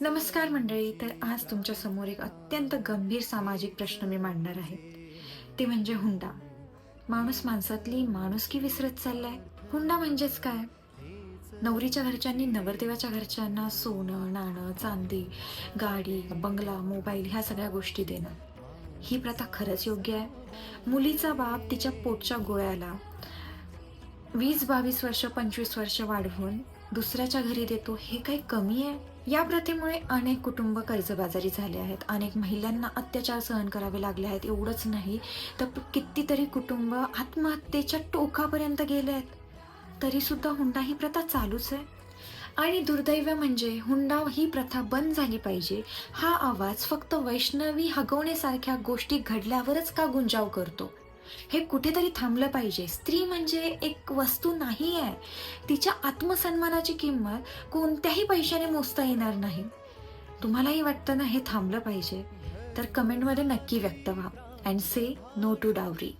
नमस्कार मंडळी तर आज तुमच्यासमोर एक अत्यंत गंभीर सामाजिक प्रश्न मी मांडणार आहे. ते म्हणजे हुंडा. माणूस माणसातली माणुसकी विसरत चाललाय. हुंडा म्हणजेच काय? नवरीच्या घरच्यांनी नवरदेवाच्या घरच्यांना सोनं नाणं चांदी गाडी बंगला मोबाईल ह्या सगळ्या गोष्टी देणं. ही प्रथा खरंच योग्य आहे? मुलीचा बाप तिच्या पोटच्या गोळ्याला वीस बावीस वर्ष पंचवीस वर्ष वाढवून दुसऱ्याच्या घरी देतो हे काही कमी आहे? या प्रथेमुळे अनेक कुटुंब कर्जबाजारी झाले आहेत. अनेक महिलांना अत्याचार सहन करावे लागले आहेत. एवढंच नाही तर कितीतरी कुटुंब आत्महत्येच्या टोकापर्यंत गेले आहेत. तरीसुद्धा हुंडा ही प्रथा चालूच आहे. आणि दुर्दैव म्हणजे हुंडा ही प्रथा बंद झाली पाहिजे. हा आवाज फक्त वैष्णवी हगवण्यासारख्या गोष्टी घडल्यावरच का गुंजाव करतो? हे कुठेतरी थांबलं पाहिजे. स्त्री म्हणजे एक वस्तू नाही आहे तिच्या आत्मसन्मानाची किंमत कोणत्याही पैशाने मोजता येणार नाही. तुम्हालाही वाटतं ना हे थांबलं पाहिजे? तर कमेंटमध्ये नक्की व्यक्त व्हा. And say no to dowry